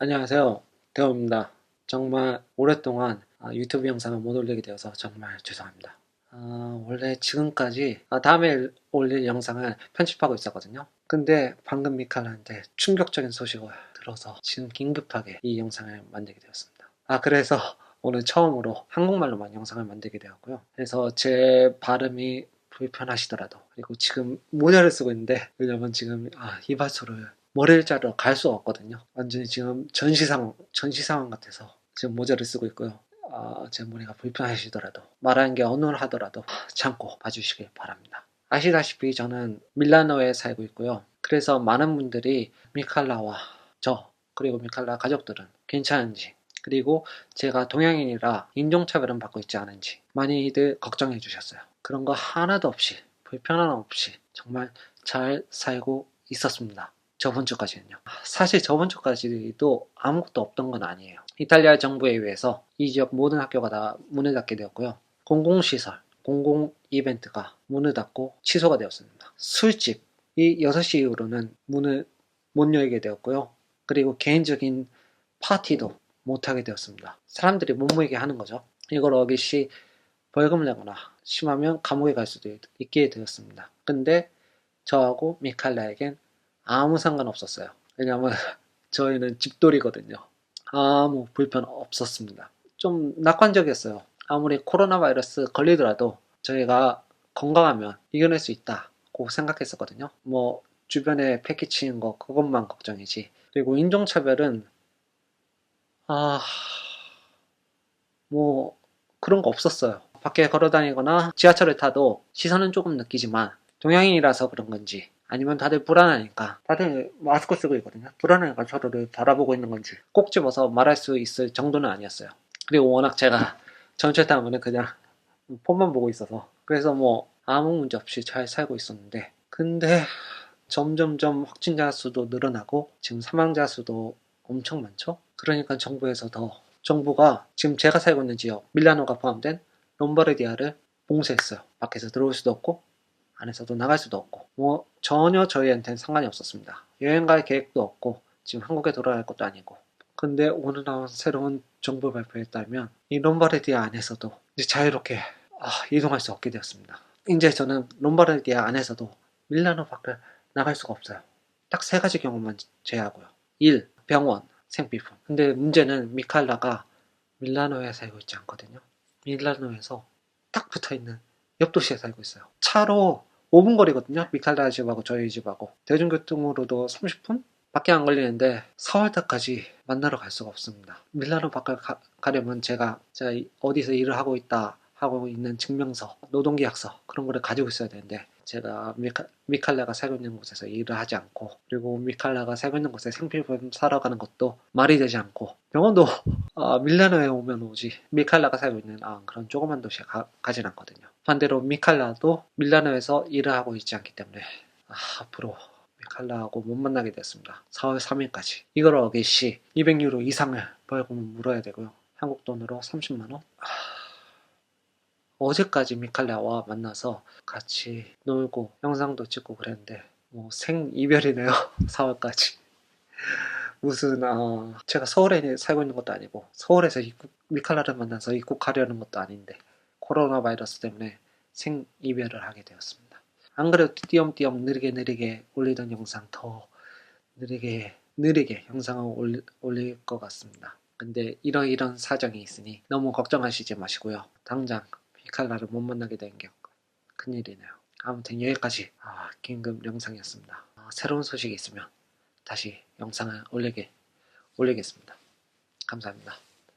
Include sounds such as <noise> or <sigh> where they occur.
안녕하세요. 대호입니다. 정말 오랫동안 아, 유튜브 영상을 못 올리게 되어서 정말 죄송합니다. 아, 원래 지금까지 아, 다음에 올릴 영상을 편집하고 있었거든요. 근데 방금 미칼한테 충격적인 소식을 들어서 지금 긴급하게 이 영상을 만들게 되었습니다. 아, 그래서 오늘 처음으로 한국말로만 영상을 만들게 되었고요. 그래서 제 발음이 불편하시더라도 그리고 지금 모자를 쓰고 있는데 왜냐면 지금 아, 이발소를 머리를 자르러 갈 수가 없거든요. 완전히 지금 전시 상황, 전시 상황 같아서 지금 모자를 쓰고 있고요. 아, 제 머리가 불편하시더라도 말하는 게 어눌하더라도 참고 봐주시길 바랍니다. 아시다시피 저는 밀라노에 살고 있고요. 그래서 많은 분들이 미칼라와 저 그리고 미칼라 가족들은 괜찮은지 그리고 제가 동양인이라 인종차별은 받고 있지 않은지 많이들 걱정해 주셨어요. 그런 거 하나도 없이 불편함 없이 정말 잘 살고 있었습니다. 저번 주까지는요. 사실 저번 주까지도 아무것도 없던 건 아니에요. 이탈리아 정부에 의해서 이 지역 모든 학교가 다 문을 닫게 되었고요. 공공시설, 공공 이벤트가 문을 닫고 취소가 되었습니다. 술집이 6시 이후로는 문을 못 열게 되었고요. 그리고 개인적인 파티도 못하게 되었습니다. 사람들이 못 모이게 하는 거죠. 이걸 어기시 벌금을 내거나 심하면 감옥에 갈 수도 있게 되었습니다. 근데 저하고 미칼라에겐 아무 상관없었어요. 왜냐하면 <laughs> 저희는 집돌이거든요. 아무 불편 없었습니다. 좀 낙관적이었어요. 아무리 코로나 바이러스 걸리더라도 저희가 건강하면 이겨낼 수 있다고 생각했었거든요. 뭐 주변에 패키 치는 거 그것만 걱정이지. 그리고 인종차별은 아... 뭐 그런 거 없었어요. 밖에 걸어다니거나 지하철을 타도 시선은 조금 느끼지만 동양인이라서 그런 건지 아니면 다들 불안하니까 다들 마스크 쓰고 있거든요. 불안하니까 저를 바라보고 있는 건지 꼭 집어서 말할 수 있을 정도는 아니었어요. 그리고 워낙 제가 전철 타면은 그냥 폰만 보고 있어서 그래서 뭐 아무 문제 없이 잘 살고 있었는데 근데 점점점 확진자 수도 늘어나고 지금 사망자 수도 엄청 많죠. 그러니까 정부에서 더 정부가 지금 제가 살고 있는 지역 밀라노가 포함된 롬바르디아를 봉쇄했어요. 밖에서 들어올 수도 없고 안에서도 나갈 수도 없고 뭐 전혀 저희한테는 상관이 없었습니다. 여행 갈 계획도 없고 지금 한국에 돌아갈 것도 아니고 근데 오늘 나온 새로운 정부 발표에 따르면 이 롬바르디아 안에서도 이제 자유롭게 아, 이동할 수 없게 되었습니다. 이제 저는 롬바르디아 안에서도 밀라노 밖을 나갈 수가 없어요. 딱 세 가지 경우만 제외하고요. 1. 병원, 생필품. 근데 문제는 미칼라가 밀라노에 살고 있지 않거든요. 밀라노에서 딱 붙어 있는 옆 도시에 살고 있어요. 차로 5분 거리거든요. 미칼라 집하고 저희 집하고. 대중교통으로도 30분? 밖에 안 걸리는데 4월달까지 만나러 갈 수가 없습니다. 밀라노 밖을 가, 가려면 제가 제가 어디서 일을 하고 있다 하고 있는 증명서, 노동계약서 그런 거를 가지고 있어야 되는데 제가 미칼, 미칼라가 살고 있는 곳에서 일을 하지 않고 그리고 미칼라가 살고 있는 곳에 생필품 사러 가는 것도 말이 되지 않고 병원도 아, 밀라노에 오면 오지 미칼라가 살고 있는 아, 그런 조그만 도시에 가, 가진 않거든요. 반대로 미칼라도 밀라노에서 일을 하고 있지 않기 때문에 아, 앞으로 미칼라하고 못 만나게 됐습니다. 4월 3일까지 이걸 어기시 200유로 이상을 벌금을 물어야 되고요. 한국 돈으로 30만 원? 어제까지 미칼라와 만나서 같이 놀고 영상도 찍고 그랬는데 뭐 생이별이네요 <laughs> 4월까지. 무슨 아 제가 서울에 살고 있는 것도 아니고 서울에서 입국, 미칼라를 만나서 입국하려는 것도 아닌데 코로나 바이러스 때문에 생이별을 하게 되었습니다. 안 그래도 띄엄띄엄 느리게 느리게 올리던 영상 더 느리게 느리게 영상을 올리, 올릴 것 같습니다. 근데 이런 이런 사정이 있으니 너무 걱정하시지 마시고요. 당장 미칼라를 못 만나게 된 게 큰일이네요. 아무튼 여기까지 아, 긴급 영상이었습니다. 아, 새로운 소식이 있으면 다시 영상을 올리게, 올리겠습니다. 감사합니다.